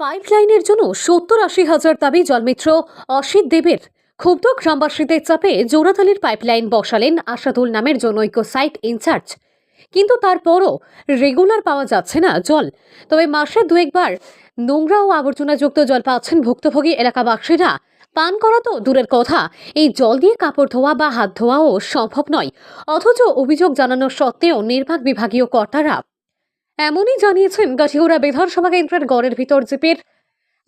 পাইপলাইনের জন্য সত্তর আশি হাজার দাবি জলমিত্র অসিত দেবের। ক্ষুব্ধ গ্রামবাসীদের চাপে জোড়াতালির পাইপলাইন বসালেন আশাদুল নামের জনৈক সাইট ইনচার্জ। কিন্তু তারপরও রেগুলার পাওয়া যাচ্ছে না জল। তবে মাসে দু একবার নোংরা ও আবর্জনাযুক্ত জল পাচ্ছেন ভুক্তভোগী এলাকাবাসীরা। পান করা তো দূরের কথা, এই জল দিয়ে কাপড় ধোয়া বা হাত ধোয়াও সম্ভব নয়। অথচ অভিযোগ জানানোর সত্ত্বেও নির্বাক বিভাগীয় কর্তারা এমনই জানিয়েছেন গাছিগোড়া বিধানসভা কেন্দ্রের গড়ের ভিতর জিপের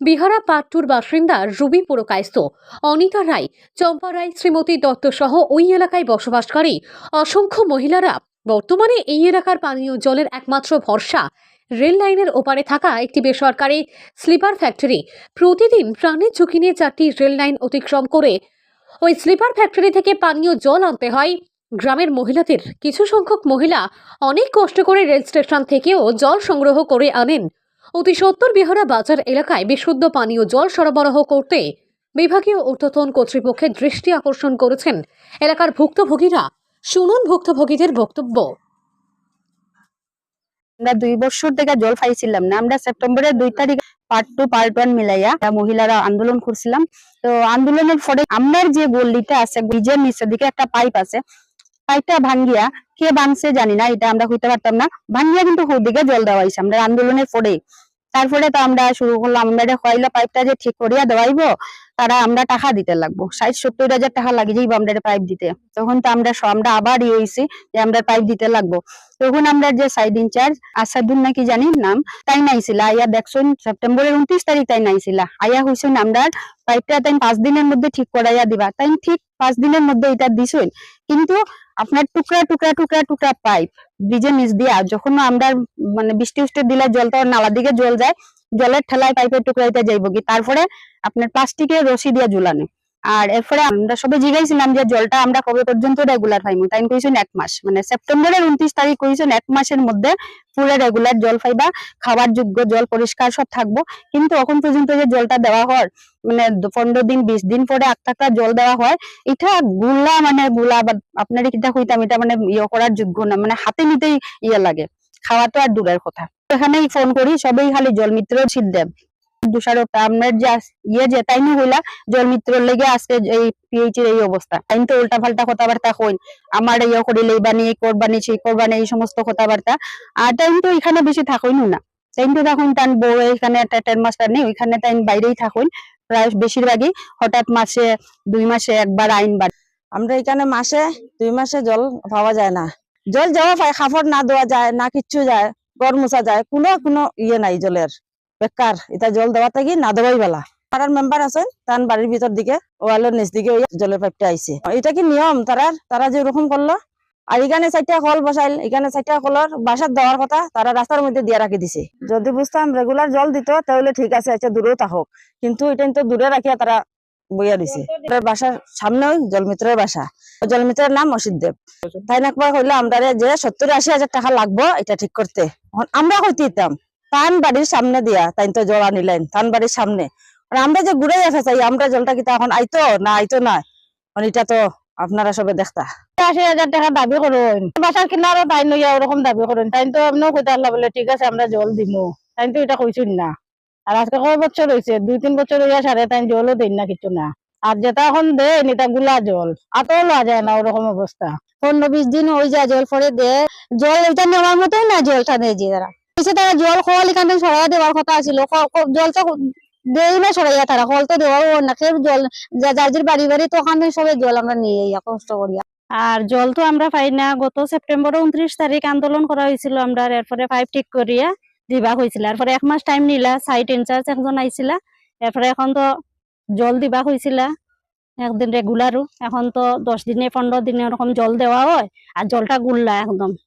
বিহারা পাট্টুর বাসিন্দা রুবি পুরকায়স্ত অনিতা রায়, চম্পা রায়, শ্রীমতী দত্ত সহ ওই এলাকায় বসবাসকারী অসংখ্য মহিলারা বর্তমানে এই এলাকার পানীয় জলের একমাত্র ভরসা। রেল লাইনের ওপারে থাকা একটি বেসরকারি স্লিপার ফ্যাক্টরি প্রতিদিন প্রাণের ঝুঁকি নিয়ে চারটি রেল লাইন অতিক্রম করে। ওই স্লিপার ফ্যাক্টরি থেকে পানীয় জল আনতে হয়। গ্রামের মহিলাদের কিছু সংখ্যক মহিলা অনেক কষ্ট করে রেল স্টেশন থেকেও জল সংগ্রহ করে আনেন। অতি সত্তর বিহারা বাজার এলাকায় বিশুদ্ধ পানীয় জল সরবরাহ করতে বিভাগীয় ঊর্ধ্বতন কর্তৃপক্ষের দৃষ্টি আকর্ষণ করেছেন এলাকার ভুক্তভোগীরা। শুনুন ভুক্তভোগীদের বক্তব্য। আমরা দুই বছর থেকে জল পাইছিলাম না, আমরা সেপ্টেম্বরের দুই তারিখ পার্ট টু পার্ট ওয়ান মিলাইয়া মহিলারা আন্দোলন করছিলাম। তো আন্দোলনের পরে আমার যে গল্লিটা আছে, ব্রিজের নিচের দিকে একটা পাইপ আছে পাইপটা ভাঙ্গিয়া কে ভাঙছে জানি না এটা আমরা হইতে পারতাম না। ভাঙ্গিয়া কিন্তু দিকে জল দেওয়া হয়েছে আমরা আন্দোলনের পরে তারপরে তো আমরা শুরু করলাম, আমরা কয়লা পাইপটা যে ঠিক করিয়া দেওয়াইবো, তারা আমরা টাকা দিতে লাগবো। ষাট সত্তর হাজার টাকা লাগে যাইবো আমরা পাইপ দিতে। তখন তো আমরা আমরা আবার ইয়ে হয়েছি যে আমরা পাইপ দিতে লাগবো। তখন আমরা যে সাইড ইনচার্জ আসাদুল নাকি জানি নাম, তাই নাইছিল আইয়া দেখছেন, সেপ্টেম্বরের উনত্রিশ তারিখ তাই নাইছিল আইয়া হইছেন আমরা পাইপটা তাই পাঁচ দিনের মধ্যে ঠিক করাইয়া দিবা। তাই ঠিক পাঁচ দিনের মধ্যে এটা দিছেন। কিন্তু আপনার টুকরা টুকরা টুকরা টুকরা পাইপ, ব্রিজে নিচ দিয়া যখন আমরা মানে বৃষ্টি উষ্টি দিলে জলটা নালা দিকে জল যায়, জলের ঠেলায় পাইপের টুকরা এটা যাইব কি? তারপরে আপনার প্লাস্টিকের রশি দিয়া ঝুলানো। আর এরপরে আমরা সবাই জিগাইছিলাম যে জলটা আমরা কবে পর্যন্ত রেগুলার পাইমু, তাই কইছেন এক মাস। মানে সেপ্টেম্বরের উনত্রিশ তারিখ কইছেন এক মাসের মধ্যে পুরো রেগুলার জল পাইবা, খাবার যোগ্য জল পরিষ্কার সব থাকব। কিন্তু এখন পর্যন্ত যে জলটা দেওয়া হয় মানে পনেরো দিন, বিশ দিন পরে আট জল দেওয়া হয়, এটা গুলা মানে গুলা বা আপনার কিটা কইতাম, এটা মানে ইয়ে করার যোগ্য না মানে হাতে নিতেই ইয়ে লাগে, খাওয়া তো আর দূরের কথা। এখানেই ফোন করি, সবাই খালি জল মিত্র দেব দুষারোপটা আপনার যে ইয়ে যে, তাই না হইলা? জল মিত্রর লেগে আজকে এই পিএইচ এর এই অবস্থা। তাই তো উল্টা পাল্টা কথাবার্তা হইন আমার ইয়ে করিলে বানি এই করবানি সেই করবানি এই সমস্ত কথাবার্তা। আর টাইম তো এখানে বেশি থাকুন না। টাইম তো থাকুন টান বউ এখানে একটা টেন মাস্টার নেই, ওইখানে টাইম বাইরেই থাকুন প্রায় বেশিরভাগই হঠাৎ মাসে, দুই মাসে একবার আইন বাড়ে। আমরা এখানে মাসে, দুই মাসে জল পাওয়া যায় না। জল যাওয়া পায় খাফড় না দেওয়া যায়, না কিচ্ছু যায় গড় মোছা যায়, কোনো কোনো ইয়ে নাই জলের। বেকার এটা জল দেওয়া থাকি না দেওয়াই বেলা। পাড়ার মেম্বার আছেন তার বাড়ির ভিতর দিকে, ওয়ালের নিচ দিকে জলের পাইপটা আইছে। এটা কি নিয়ম? তারার তারা যে ওরকম করল? আর এখানে চারটা কল বসাইল, এখানে চারটা কলর বাসার দেওয়ার কথা তারা রাস্তার মধ্যে দিয়ে রাখি দিছে। যদি বুঝতাম রেগুলার জল দিত, তাহলে ঠিক আছে আচ্ছা দূরেও থাকুক কিন্তু এটা তো দূরে রাখিয়া তারা বইয়া দিছে। বাসার সামনে জলমিত্রের বাসা। জলমিত্রের নাম অসিত দেব তাই না হইল আমরা যে সত্তর আশি হাজার টাকা লাগবো, এটা ঠিক করতে। আমরা হইতে দিতাম। তান বাড়ির সামনে দিয়া, তাই তো জল আনিলেন, তান বাড়ির সামনে। আমরা যে ঘুরে আসা চাই আমরা জলটা কি এখন আইতো? না আইতো না। মানে এটা তো আপনারা সবে দেখতা। দাবি ওরকম জল এটা না। আর আজকে দুই, তিন জলও না কিছু না। যেটা এখন এটা গুলা জল। লওয়া যায় না ওরকম অবস্থা। পনেরো, বিশ দিন হয়ে যায় জল পরে দে। জল এটা নেওয়ার মতোই না জলটা দেয় যে বলছে তারা জল খোয়াল এখানে সরাই দেওয়ার কথা ছিল জলটা দেই না সরাইয়া তারা কল তো দেওয়াও না কেউ জল যার যার বাড়ি বাড়ি তো ওখানে সবাই জল আমরা নিয়ে ইয়া কষ্ট করিয়া আর জল তো আমরা পাই না। গত সেপ্টেম্বর উনত্রিশ তারিখ আন্দোলন করা হয়েছিল আমরা। এরপরে পাইপ ঠিক করিয়া দিবা হয়েছিল এরপরে এক মাস টাইম নিলা সাইট ইনচার্জ একজন আইছিলা এরপরে এখন তো জল দিবা হয়েছিল একদিন রেগুলারও এখন তো দশ দিনে পনেরো দিনে ওরকম জল দেওয়া হয়, আর জলটা গুল্লা একদম।